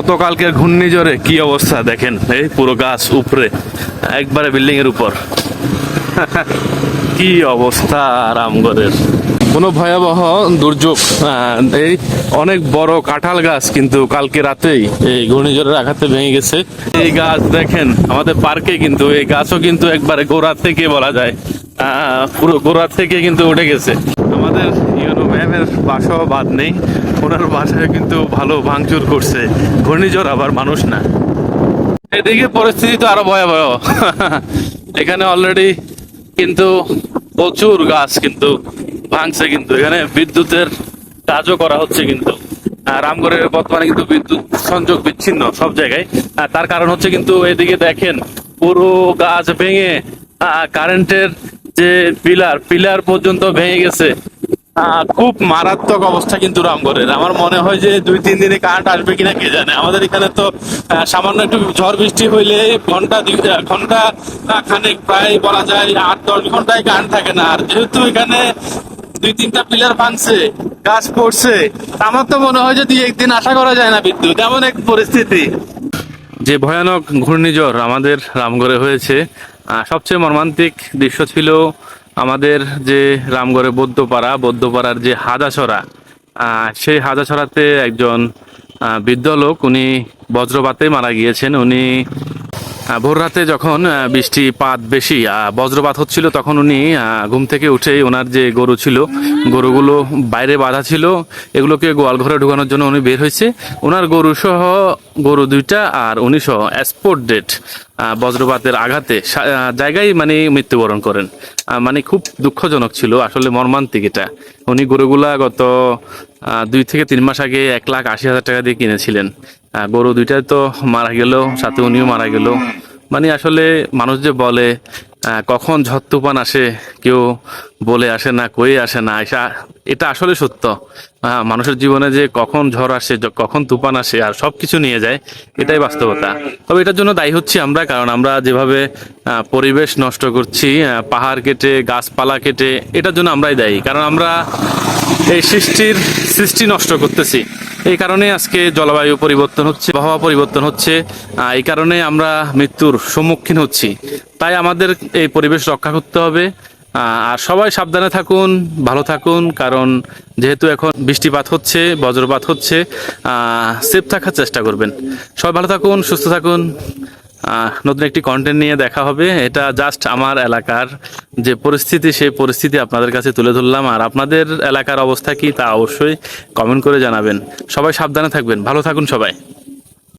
গতকালকের ঘূর্ণিঝড়ে কি অবস্থা দেখেন? এই পুরো গাছ উপরে একবারে বিল্ডিং এর উপর। কি অবস্থা রামগড়ের? কোনো ভয়াবহ দুর্যোগ? এই অনেক বড় কাঁঠাল গাছ কিন্তু কালকে রাতেই এই ঘূর্ণিঝড়ের আঘাতে ভেঙে গেছে। এই গাছ দেখেন, আমাদের পার্কে কিন্তু, এই গাছও কিন্তু একবারে গোড়া থেকে বলা যায়। পুরো গোড়া থেকে কিন্তু উঠে গেছে। আমাদের ইউনো ম্যামের বাসাও বাদ নেই। ওনার বাসায় কিন্তু ভালো ভাঙচুর করছে। ঘূর্ণিঝড় আবার মানুষ না। এদিকে পরিস্থিতি তো আরও ভয়াবহ। এখানে অলরেডি কিন্তু প্রচুর গাছ কিন্তু ভাঙছে কিন্তু। এখানে বিদ্যুতের কাজও করা হচ্ছে কিন্তু। রামগড়ের বর্তমানে কিন্তু বিদ্যুৎ সংযোগ বিচ্ছিন্ন সব জায়গায়। তার কারণ হচ্ছে কিন্তু এদিকে দেখেন পুরো গাছ ভেঙে কারেন্টের যে পিলার পিলার পর্যন্ত ভেঙে গেছে। খুব মারাত্মক অবস্থা কিন্তু রামগড়ের। আমার মনে হয় যে দুই, তিন দিনে কারেন্ট আসবে কিনা কে জানে। আমাদের এখানে তো সামান্য একটু ঝড় বৃষ্টি হইলে ঘণ্টা ঘণ্টা খানেক প্রায় বলা যায় আট, দশ ঘন্টায় কারেন্ট থাকে না। আর যেহেতু এখানে দুই, তিনটা পিলার ভাঙছে কাজ করছে আমার তো মনে হয় যে দুই, একদিন আশা করা যায় না বিদ্যুৎ। এমন এক পরিস্থিতি। যে ভয়ানক ঘূর্ণিঝড় আমাদের রামগড়ে হয়েছে সবচেয়ে মর্মান্তিক দৃশ্য ছিল আমাদের যে রামগড়ে বৌদ্ধপাড়া, বৌদ্ধপাড়ার যে হাজাছড়া সেই হাজাছড়াতে একজন বৃদ্ধ লোক, উনি বজ্রপাতে মারা গিয়েছেন। উনি ভোর রাতে যখন বৃষ্টিপাত বেশি বজ্রপাত হচ্ছিল, তখন উনি ঘুম থেকে উঠে ওনার যে গরু ছিল, গরুগুলো বাইরে বাঁধা ছিল, এগুলোকে গোয়াল ঘরে ঢুকানোর জন্য উনি বের হয়েছে। ওনার গরু সহ গরু দুইটা আর উনি সহ স্পোর্ট ডেট বজ্রপাতের আঘাতে জায়গায় মানে মৃত্যুবরণ করেন। মানে খুব দুঃখজনক ছিল, আসলে মর্মান্তিক এটা। উনি গরুগুলা গত দুই থেকে তিন মাস আগে এক লাখ আশি হাজার টাকা দিয়ে কিনেছিলেন। গরু দুইটাই তো মারা গেল, সাথে উনিও মারা গেল। মানে আসলে মানুষ যে বলে কখন ঝড় তুফান আসে, কেউ বলে আসে না কয়ে আসে না এটা আসলে সত্য। মানুষের জীবনে যে কখন ঝড় আসে কখন তুফান আসে, আর সব কিছু নিয়ে যায়, এটাই বাস্তবতা। তবে এটার জন্য দায়ী হচ্ছি আমরা, কারণ আমরা যেভাবে পরিবেশ নষ্ট করছি পাহাড় কেটে, গাছপালা কেটে, এটার জন্য আমরাই দায়ী। কারণ আমরা এই সৃষ্টির সৃষ্টি নষ্ট করতেছি। এই কারণে আজকে জলবায়ু পরিবর্তন হচ্ছে, আবহাওয়া পরিবর্তন হচ্ছে এই কারণে আমরা মৃত্যুর সম্মুখীন হচ্ছি। তাই আমাদের এই পরিবেশ রক্ষা করতে হবে। আর সবাই সাবধানে থাকুন, ভালো থাকুন, কারণ যেহেতু এখন বৃষ্টিপাত হচ্ছে, বজ্রপাত হচ্ছে সেফ থাকার চেষ্টা করবেন। সবাই ভালো থাকুন, সুস্থ থাকুন। নতুন একটি কন্টেন্ট নিয়ে দেখা হবে। এটা জাস্ট আমার এলাকার যে পরিস্থিতি, সেই পরিস্থিতি আপনাদের কাছে তুলে ধরলাম। আর আপনাদের এলাকার অবস্থা কি তা অবশ্যই কমেন্ট করে জানাবেন। সবাই সাবধানে থাকবেন। ভালো থাকুন সবাই।